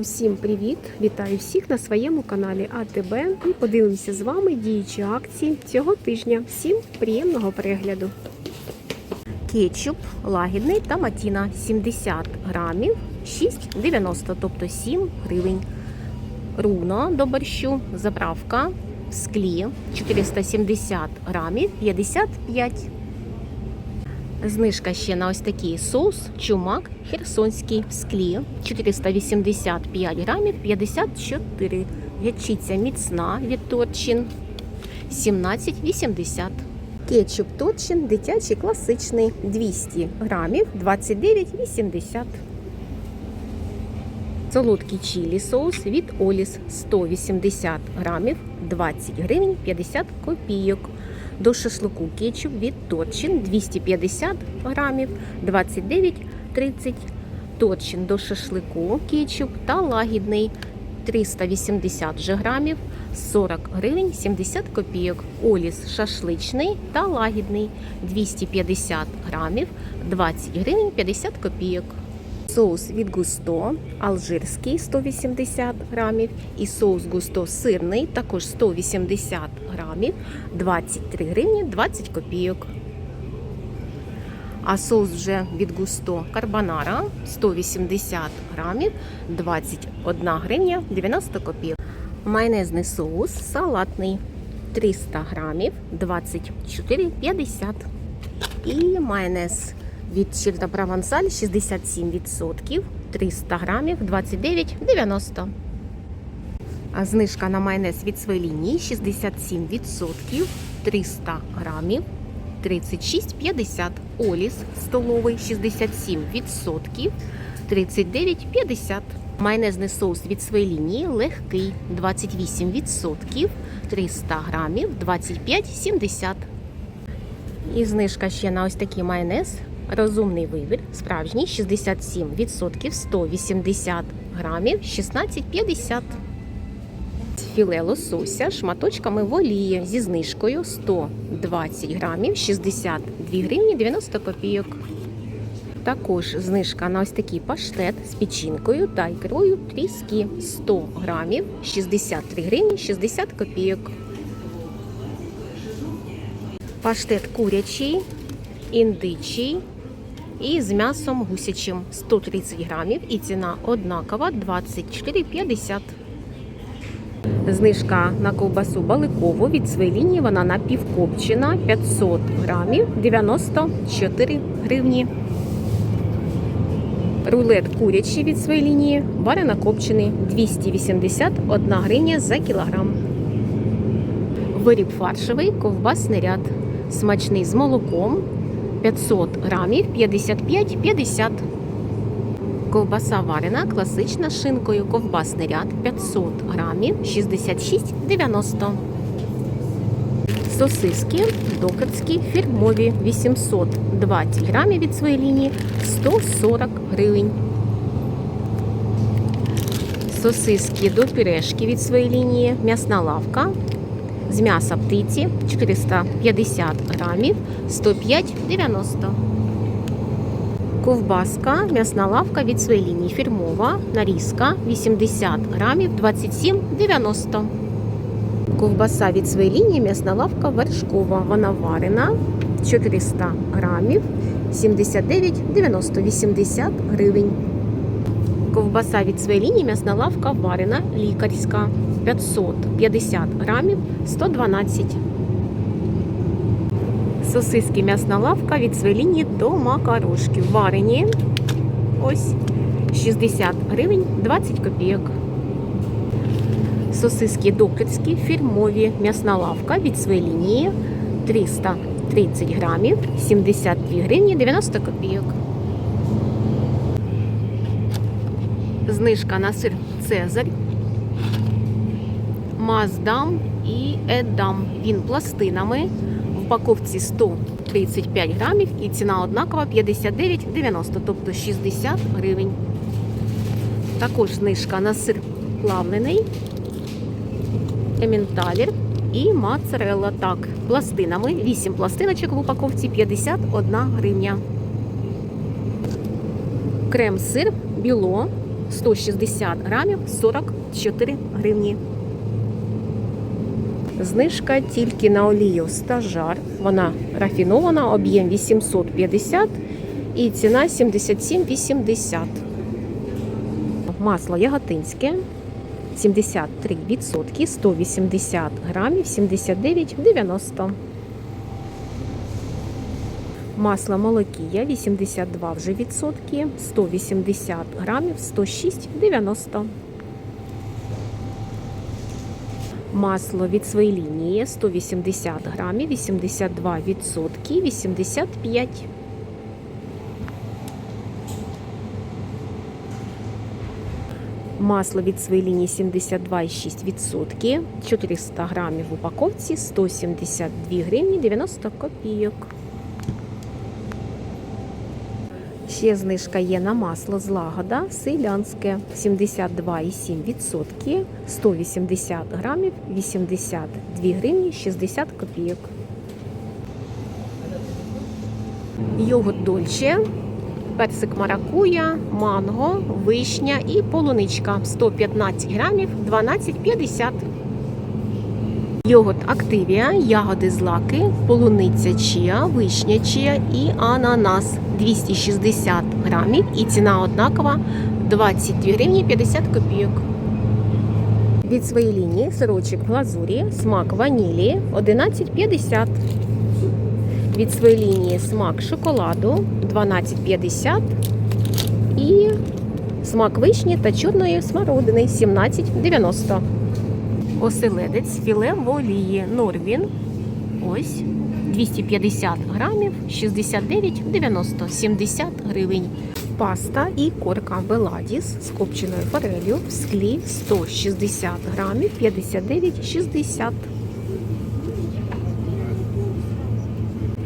Усім привіт! Вітаю всіх на своєму каналі АТБ і подивимося з вами діючі акції цього тижня. Всім приємного перегляду. Кетчуп лагідний та матіна 70 грамів 6,90, тобто 7 гривень. Руно до борщу, заправка в склі 470 грамів 55 Знижка ще на ось такий соус чумак херсонський в склі 485 грамів 54. Ячиця міцна від Торчин 17,80. Кетчуп Торчин дитячий класичний 200 грамів 29,80. Солодкий чилі соус від Оліс 180 грамів 20 гривень 50 копійок. До шашлику кетчуп від Торчин 250 грамів 29,30. Торчин до шашлику кетчуп та лагідний 380 же грамів 40 гривень 70 копійок. Оліс шашличний та лагідний 250 грамів 20 гривень 50 копійок. Соус від Густо алжирський 180 грамів і соус Густо сирний також 180 грамів 23 гривні 20 копійок. А соус вже від Густо карбонара 180 грамів 21 гривня 90 копійок. Майонезний соус салатний 300 грамів 24,50. І майонез від Чільта Провансаль 67%, 300 грамів 29,90. А знижка на майонез від своєї лінії 67%, 300 грамів 36,50. Оліс столовий 67%, 39,50. Майонезний соус від своєї лінії легкий 28%, 300 грамів 25,70. І знижка ще на ось такий майонез. Розумний вибір, справжній. 67%, 180 грамів, 16,50. Філе лосося. Шматочками в олії. Зі знижкою 120 грамів, 62 гривні 90 копійок. Також знижка на ось такий паштет з печінкою та ікрою тріски. 100 грамів, 63 гривні 60 копійок. Паштет курячий, індичий і з м'ясом гусячим 130 грамів і ціна однакова 24,50. Знижка на ковбасу баликову від своєї лінії вона напівкопчена 500 грамів 94 гривні. Рулет курячий від своєї лінії варено копчений 281 гривня за кілограм. Виріб фаршевий ковбасний ряд. Смачний з молоком 500 грамів 55,50. Ковбаса варена класична шинкою. Ковбасний ряд 500 грамів 66,90. Сосиски докерські фірмові 820 грамів від своєї лінії 140 гривень. Сосиски до пюрешки від своєї лінії. М'ясна лавка з м'яса птиці 450 грамів 105,90. Ковбаска, м'ясна лавка від своєї лінії фірмова, нарізка 80 грамів 27,90. Ковбаса від своєї лінії, м'ясна лавка вершкова. Вона варена 400 грамів 79,90 80 гривень. Ковбаса від своєї лінії, м'ясна лавка варена лікарська 550 грамів 112. Сосиски м'ясна лавка від своєї лінії до макарошки. Варені ось 60 гривень 20 копійок. Сосиски докерські фірмові м'ясна лавка від своєї лінії 330 грамів 72 гривні 90 копійок. Знижка на сир Цезарь, Маздам і Едам. Він пластинами. В упаковці 135 грамів і ціна однакова 59,90, тобто 60 гривень. Також знижка на сир плавлений, ементалір і моцарелла. Так, пластинами. 8 пластиночок в упаковці 51 гривня. Крем-сир біло 160 грамів 44 гривні. Знижка тільки на олію стажар. Вона рафінована, об'єм 850 і ціна 77,80. Масло яготинське 73%, 180 грамів, 79,90. Масло молокія 82 вже відсотки, 180 грамів, 106,90. Масло від своєї лінії 180 грамів, 82 відсотки, 85. Масло від своєї лінії 72,6%, 400 грамів в упаковці, 172 гривні 90 копійок. Ще знижка є на масло злагода селянське 72,7%, 180 грамів, 82 гривні 60 копійок. Йогурт дольче, персик маракуя, манго, вишня і полуничка 115 грамів 12,50. Йогурт Активія, ягоди злаки, полуниця чия, вишня чия і ананас 260 грамів. І ціна однакова 22 гривні 50 копійок. Від своєї лінії сирочок в глазурі, смак ванілі 11,50. Від своєї лінії смак шоколаду 12,50. І смак вишні та чорної смородини 17,90. Оселедець філе в Норвін. Ось 250 грамів, 69,90, 70 гривень. Паста і корка Беладіс з копченою форелью в склі 160 грамів, 59,60.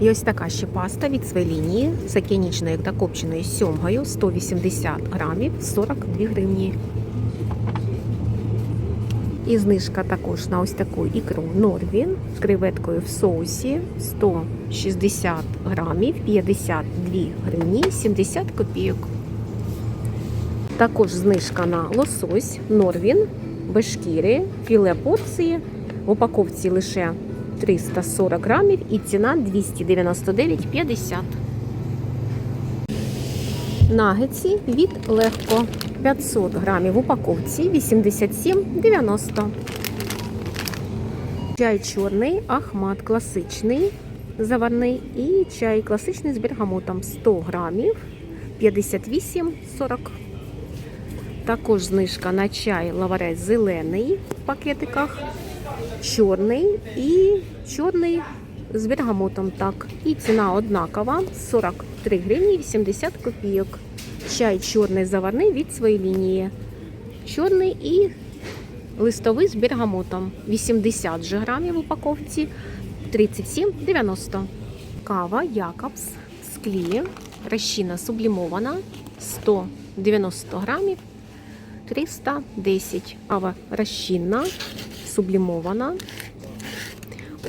І ось така ще паста від своєї лінії з океанічною та копченою сьомгою 180 грамів, 42 гривні. І знижка також на ось таку ікру Норвін з креветкою в соусі 160 грамів, 52 гривні, 70 копійок. Також знижка на лосось Норвін без шкіри, філе порції. В упаковці лише 340 грамів і ціна 299,50. Нагетсі від легко 500 грамів в упаковці 87,90. Чай чорний, ахмат класичний заварний і чай класичний з бергамотом 100 грамів 58,40. Також знижка на чай лаварець зелений в пакетиках, чорний і чорний з бергамотом. Так. І ціна однакова 43 гривні 80 копійок. Чай чорний заварний від своєї лінії. Чорний і листовий з бергамотом. 80 же грамів в упаковці 37,90. Кава Якобс в склі. Розчина сублімована 190 грамів 310. Кава розчинна, сублімована.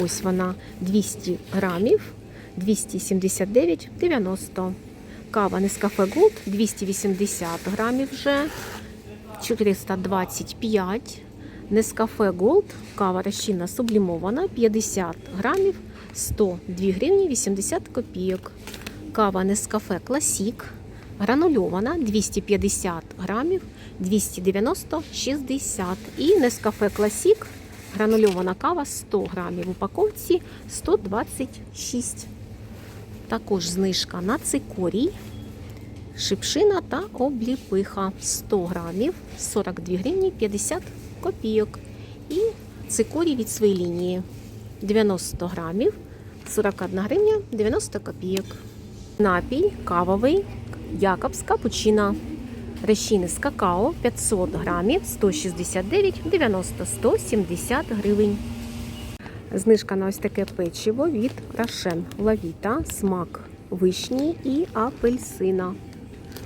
Ось вона 200 грамів 279,90. Кава Нескафе Gold 280 грамів вже 425. Нескафе Gold, кава розчинна сублімована 50 грамів 102 гривні 80 копійок. Кава Нескафе Класік гранульована 250 грамів 290,60. І Нескафе Класік гранульована кава 100 грамів в упаковці 126. Також знижка на цикорій, шипшина та обліпиха 100 грамів 42 гривні 50 копійок. І цикорій від своєї лінії 90 грамів 41 гривня 90 копійок. Напій кавовий Якобс капучино. Решіни з какао 500 грамів 169,90 170 гривень. Знижка на ось таке печиво від Рошен Лавіта, смак вишні і апельсина.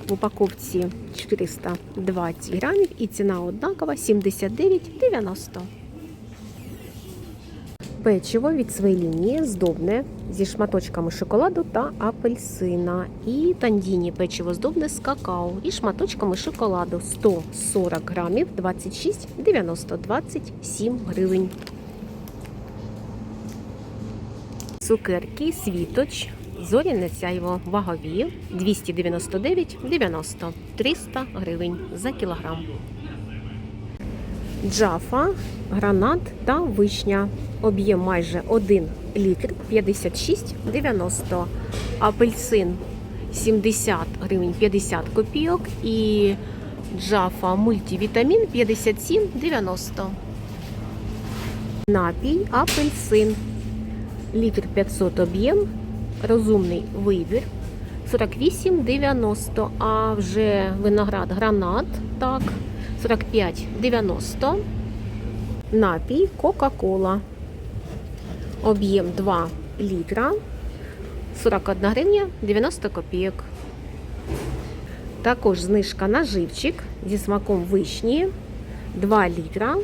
В упаковці 420 грамів і ціна однакова 79,90. Печиво від своєї лінії здобне зі шматочками шоколаду та апельсина. І тандіні печиво здобне з какао і шматочками шоколаду 140 грамів 26,90 27 гривень. Цукерки світоч. Зоряне сяйво вагові 299,90 300 гривень за кілограм. Джафа, гранат та вишня. Об'єм майже 1 літр 56,90. Апельсин 70 гривень 50 копійок і джафа мультивітамін 57,90. Напій апельсин. Літр 500 об'єм. Розумний вибір 48,90. А вже виноград гранат, так, 45,90. Напій Кока-Кола. Об'єм 2 літра. 41 гривня 90 копійок. Також знижка на живчик зі смаком вишні 2 літра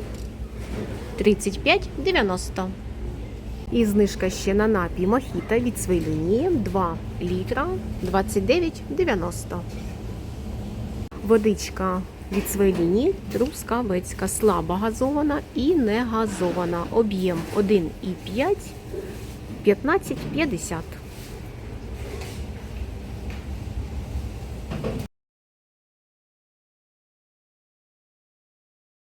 35,90. І знижка ще на напій Мохіта від своєї лінії 2 літра 29,90. Водичка від своєї лінії трускавецька, слабо газована і не газована. Об'єм 1,5 15,50.